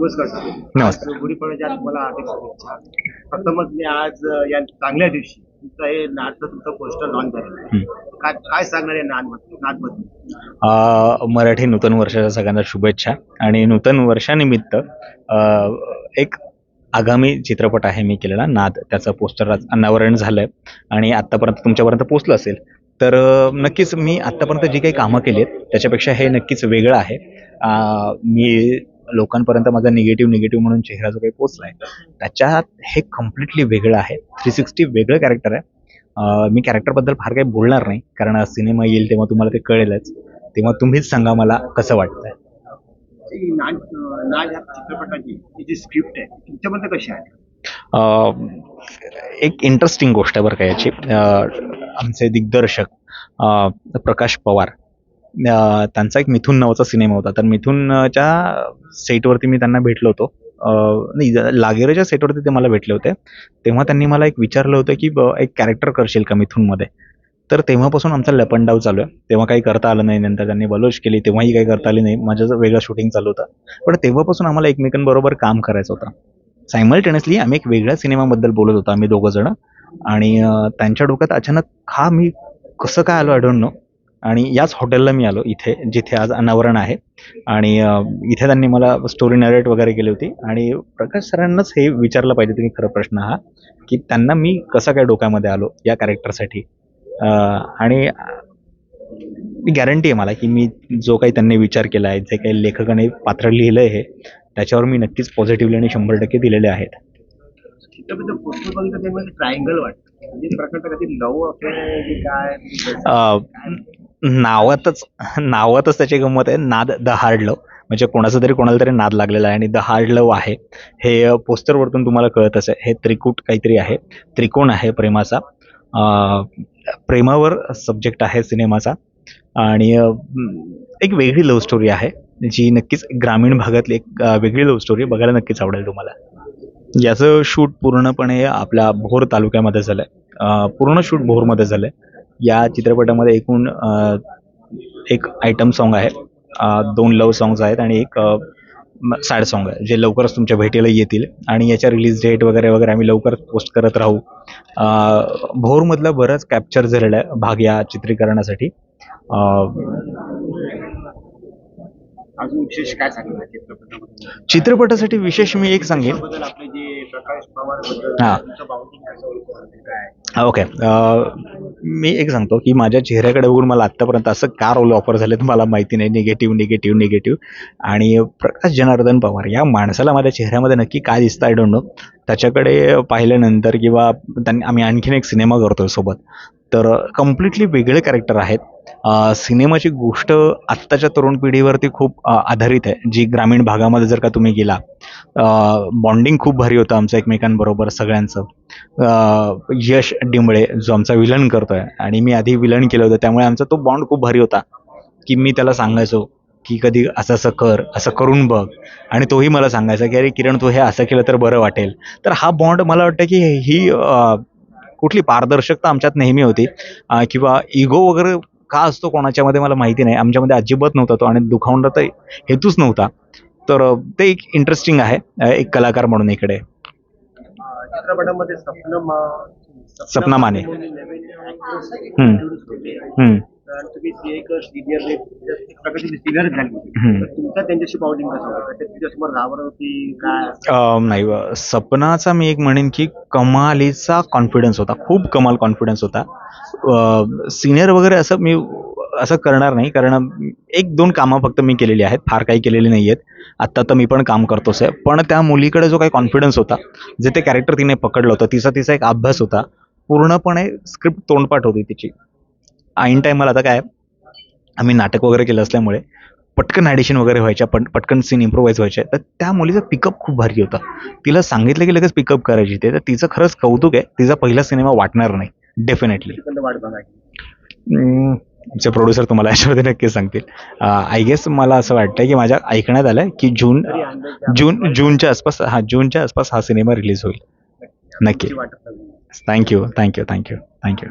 नमस्कार. नमस्कार. गुढीपाडव्याच्या तुम्हाला हार्दिक शुभेच्छा. प्रथमच मी आज या चांगल्या दिवशी तुमचं हे नाटचं तुमचं पोस्टर लॉन्च झालेलं आहे. काय काय सांगणार आहे अ, मराठी नूतन वर्षाच्या सगळ्यांना शुभेच्छा. आणि नूतन वर्षानिमित्त एक आगामी चित्रपट आहे मी केलेला नाद. त्याचं पोस्टर अनावरण झालंय. आणि आत्तापर्यंत तुमच्यापर्यंत पोचलं असेल तर नक्कीच मी आत्तापर्यंत जी काही कामं केली आहेत त्याच्यापेक्षा हे नक्कीच वेगळं आहे. मी लोकांपर्यंत माझा निगेटिव्ह निगेटिव्ह म्हणून चेहरा जो काही पोचला आहे त्याच्यात हे कम्प्लिटली वेगळं आहे. थ्री सिक्स्टी वेगळं कॅरेक्टर आहे. मी कॅरेक्टरबद्दल फार काही बोलणार नाही कारण सिनेमा येईल तेव्हा तुम्हाला ते कळेलच. तेव्हा तुम्हीच सांगा मला कसं वाटतंय. चित्रपटाची जी स्क्रिप्ट आहे तुमच्याबद्दल कशी आहे? एक इंटरेस्टिंग गोष्ट आहे बरं का याची. आमचे दिग्दर्शक प्रकाश पवार त्यांचा एक मिथून नावाचा सिनेमा होता. तर मिथूनच्या सेटवरती मी त्यांना भेटलो होतो. नाही लागेरेच्या सेटवरती ते मला भेटले होते. तेव्हा त्यांनी मला एक विचारलं होतं की एक कॅरेक्टर करशील का मिथूनमध्ये? तर तेव्हापासून आमचा लपंडाव चालू आहे. तेव्हा काही करता आलं नाही नंतर. त्यांनी बलोच केली. तेव्हाही काही करता आली नाही. माझं जर वेगळं शूटिंग चालू होतं. पण तेव्हापासून आम्हाला एकमेकांबरोबर काम करायचं होतं. सायमल्टेनियसली आम्ही एक वेगळ्या सिनेमाबद्दल बोलत होतो आम्ही दोघं जण. आणि त्यांच्या डोक्यात अचानक हा मी कसं काय आलो आय डोंट नो आणि याच हॉटेलला मी आलो इथे जिथे आज अनावरण आहे. आणि इथे त्यांनी मला स्टोरी नरेट वगैरे केली होती. आणि प्रकाश सरांनाच हे विचारलं पाहिजे तुम्ही खरं प्रश्न हा की त्यांना मी कसं काय डोक्यामध्ये आलो या कॅरेक्टरसाठी आणि मी गॅरंटी आहे मला की मी जो काही त्यांनी विचार केला आहे जे काही लेखकाने पात्र लिहिलं आहे त्याच्यावर मी नक्कीच पॉझिटिव्हली आणि शंभर टक्के दिलेले आहेत. ट्रायंगल वाटतं. म्हणजे काय? नावातच नावातच त्याची गंमत आहे नाद द हार्ड लव म्हणजे कोणाचं तरी कोणाला तरी नाद लागलेला आहे आणि द हार्ड लव आहे. हे पोस्टरवरतून तुम्हाला कळतच आहे हे त्रिकूट काहीतरी आहे. त्रिकोण आहे प्रेमाचा. प्रेमावर सब्जेक्ट आहे सिनेमाचा. आणि एक वेगळी लव्ह स्टोरी आहे जी नक्कीच ग्रामीण भागातली एक वेगळी लव्ह स्टोरी बघायला नक्कीच आवडेल तुम्हाला. याचं शूट पूर्णपणे आपल्या भोर तालुक्यामध्ये झालं आहे पूर्ण शूट भोरमध्ये झालं आहे या चित्रपटामध्ये एकूण एक आयटम सॉन्ग आहे. दोन लव सॉंग्स आहेत आणि एक सॅड सॉन्ग आहे जे लवकरच तुमच्या भेटीला येतील. आणि याच्या रिलीज डेट वगैरे वगैरे आम्ही लवकरच पोस्ट करत राहू. भोरमधलं बरंच कॅप्चर झालेलं आहे भाग या चित्रीकरणासाठी. विशेष काय चित्रपटासाठी विशेष मी एक सांगेन. हा. ओके. मी एक सांगतो की माझ्या चेहऱ्याकडे बघून मला आत्तापर्यंत असं का रोल ऑफर झाले मला माहिती नाही. निगेटिव्ह निगेटिव्ह निगेटिव्ह आणि प्रकाश जनार्दन पवार या माणसाला माझ्या चेहऱ्यामध्ये नक्की काय दिसतं आय डोंट नो त्याच्याकडे पाहिल्यानंतर किंवा त्यांनी आम्ही आणखीन एक सिनेमा करतोय सोबत. तर कम्प्लिटली वेगळे कॅरेक्टर आहेत. सिनेमाची गोष्ट आत्ताच्या तरुण पिढीवरती खूप आधारित आहे. जी ग्रामीण भागामध्ये जर का तुम्ही गेला बॉन्डिंग खूप भारी होतं आमचं एकमेकांबरोबर सगळ्यांचं. यश डिंबळे जो आमचा विलन करतोय आणि मी आधी विलन केलं होतं त्यामुळे आमचा तो बॉन्ड खूप भारी होता. की मी त्याला सांगायचो की कधी असं असं कर असं करून बघ. आणि तोही मला सांगायचा की अरे किरण तू हे असं केलं तर बरं वाटेल. तर हा बॉन्ड मला वाटतं की ही कुठली पारदर्शकता आमच्यात नेहमी होती. किंवा इगो वगैरे का असतो कोणाच्यामध्ये मला माहिती नाही. आमच्यामध्ये अजिबात नव्हता तो आणि दुखावणं तर हेतूच नव्हता. तर ते एक इंटरेस्टिंग आहे. एक कलाकार म्हणून इकडे. चित्रपटामध्ये सपना माने. हम्म. तुम्ही एक सिनियर सिनियर झाली तुमचा त्यांच्याशी कसं होतं? ते तुझ्यासमोर होती काय? नाही सपनाचा मी एक म्हणेन की कमालीचा कॉन्फिडन्स होता खूप कमाल कॉन्फिडन्स होता. सिनियर वगैरे असं मी असं करणार नाही कारण एक दोन कामं फक्त मी केलेली आहेत फार काही केलेली नाही आहेत आत्ता तर मी पण काम करतोच आहे. पण त्या मुलीकडे जो काही कॉन्फिडन्स होता जे ते कॅरेक्टर तिने पकडलं होतं तिचा तिचा एक अभ्यास होता पूर्णपणे स्क्रिप्ट तोंडपाठ होती तिची. ऐन टायमाला आता काय आम्ही नाटक वगैरे केलं असल्यामुळे पटकन ॲडिशन वगैरे व्हायच्या पण पटकन सीन इम्प्रोवाईज व्हायचे. तर त्या मुलीचा पिकअप खूप भारी होता. तिला सांगितलं की लगेच पिकअप करायची. ते तर तिचं खरंच कौतुक आहे. तिचा पहिला सिनेमा वाटणार नाही. डेफिनेटली आमचे प्रोड्युसर तुम्हाला याच्यामध्ये नक्की सांगतील. आय गेस मला असं वाटतं की माझ्या ऐकण्यात आलं की जून जून जूनच्या आसपास हा जूनच्या आसपास हा सिनेमा रिलीज होईल. नक्की. Thank you thank you thank you thank you